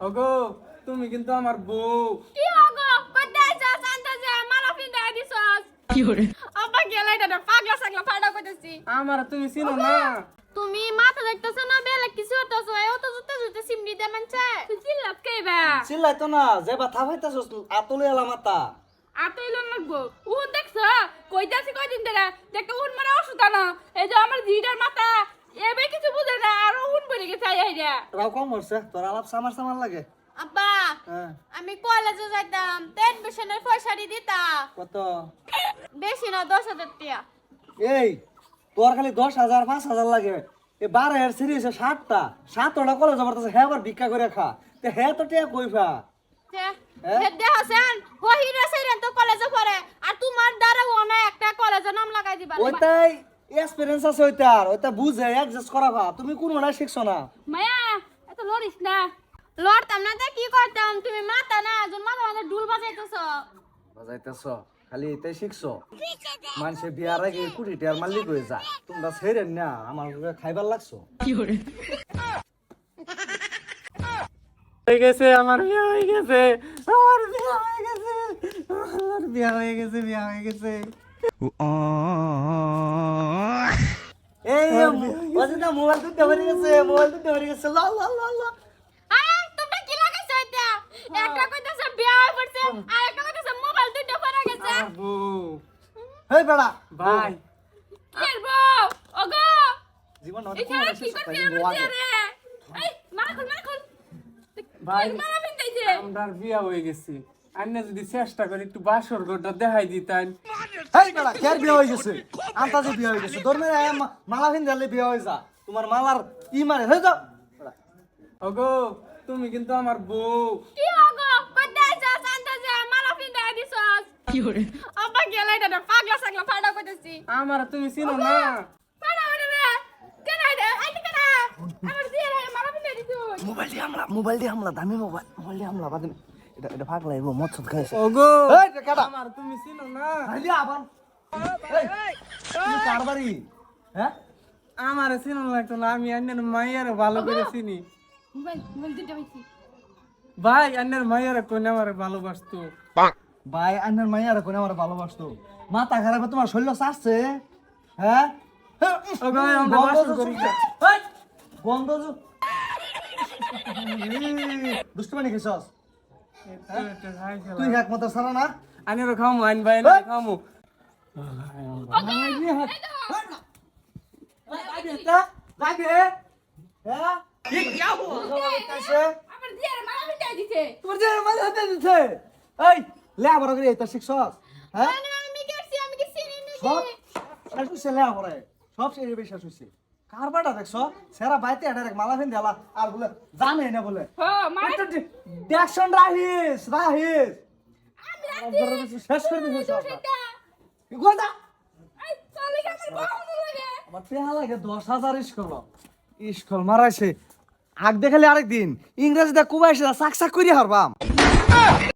ওগো তুমি কিন্তু আমার বউ। কি হগো কোথায় যাস আন্দাজে মালা ফিন্দা দিছস কি হরে আব্বা গেলাই দাদা পাগলা সাগলা ফাড়া কইতেছি। আমার তুমি চিনো না? তুমি মাথা দেখতেছ না বেলে কিছু হতেছ এ তো জুতে জুতে সিমনি দে মানছে। তুই চিল্লাত কেবা চিল্লাই তো না যে ব্যথা পাইতেছস আতলে এলা মাতা আতই লন লাগবো উন দেখছ? কইতাছি কয়দিন ধরে দেখতে উন মারা অসুস্থ না এই যে আমার জিডার মাথা এবে কিছু বুঝে না গেছে রাও কম করছে তোর আলাপ সামার সামার লাগে। আব্বা হ্যাঁ। আমি কলেজে যাইতাম টেন মিশনের পয়সারি দিতা। কত? বেশি না দশ হাজার টিয়া। এই তোর খালি দশ হাজার পাঁচ হাজার লাগে। এ বারো হাজার সিরিজ সাতটা। সাতটা কলেজ পড়তেছে হ্যাঁ আবার ভিক্ষা করে খা। তে হ্যাঁ তো টিয়া হ্যাঁ? হাসান হহিরা সেরেন তো কলেজে পড়ে আর তোমার দ্বারা একটা কলেজে নাম লাগাই দিবা ওইটাই এক্সপিরিয়েন্স আছে ওইটার ওইটা বুঝে অ্যাডজাস্ট করা ভা তুমি কোনোটা শিখছো না? মায়া এত লড়িস না। লড়তাম না তা কি করতাম? তুমি মাতা না একজন মাথা মাথা ডুল বাজাইতেছ। বাজাইতেছ? খালি এটাই শিখছো? মানুষে বিয়ার আগে কুড়ি টিয়ার মালিক হয়ে যা তোমরা ছেড়েন না আমার খাইবার লাগছো? হয়ে গেছে আমার বিয়ে হয়ে গেছে। আমার বিয়ে হয়ে গেছে। আমার বিয়ে হয়ে গেছে বিয়ে হয়ে গেছে। এই ওজনা মোবাইল তো দেওয়ারি গেছে মোবাইল গেছে লা লা লা লা। আরে তোমরা কি লাগাইছ এটা? একটা কইতাছে বিয়া পড়ছে আর একটা কইতাছে মোবাইল দুইটা পড়ে গেছে। হেই বেড়া। ভাই। কি করব ওগো! জীবন এটা কি করতে বলছে রে? এই মারা খুল মারা খুল ভাই। মারা ফিন্দাইছে আমরা বিয়ে হয়ে গেছি। আন্না যদি চেষ্টা করি একটু বাসর ঘরটা দেখাই দিতেন। হেই বেড়া কের বিয়ে হয়ে গেছে? আন্তাজে বিয়ে হয়ে গেছে। ধর্মের মালা ফিন দিলে বিয়ে হয়ে যা। তোমার মালার ই মারে হয়ে যাও ওগো তুমি কিন্তু আমার বউ। কি হগো কোথায় যাস মালা ফিন্দাই দিছস কি হরে? আব্বা গেলাই দাদা পাগলা সাগলা ফাড়া কইতেছি। আমার তুমি চিনো না? ফাড়া ওরে রে। কেন আইতে কেন আমার দিয়ে রে। মালা ফিন্দাই দিছস মোবাইল দিয়ে হামলা মোবাইল দিয়ে হামলা দামি মোবাইল মোবাইল দিয়ে হামলা বাদে এটা এটা ফাঁক লাগবো খাইছে। ওগো! এই কাটা আমার তুমি চিনো না। হাইলি আবার। এই তুমি কার বাড়ি? হ্যাঁ? আমার চিনো লাগতো না আমি আন্নার মাইয়ারে ভালো করে চিনি। মোবাইল মোবাইল দুইটা পাইছি। ভাই আন্নার মাইয়ারে কোন আমার ভালোবাসতো? ভাই আন্নার মাইয়ার কোনে আমার ভালোবাসতো? মাথা খারাপ তোমার শরীর চাচ্ছে? হ্যাঁ? ওগো আমরা তো করি গন্ধ দুষ্টমানি খেছস তুই এক মতো সারা না? আনের খামু আইন ভাই না খামু লাগে হ্যাঁ? রে হ্যাঁ? মানে আমি কি করছি আমি কি চিনি নি সব শেষ হইছে লে সব শেষ হইবে শেষ হইছে কার বাটা দেখছ? সেরা বাইতে এটা দেখ মালা ফিন দেলা আর বলে জানে না বলে। ও মারা দেখশন রাহিস রাহিস। আমি একবারে বেশি শেষ করে দিছে সব সেটা। কি কথা এই চলে কি আমার বাহুন লাগে? আমার পেহা লাগে দশ হাজার স্কুল স্কুল মারাইছে। আগ দেখালে আরেকদিন। ইংরেজিতে কুবাইছে চাক চাক করি হারবাম।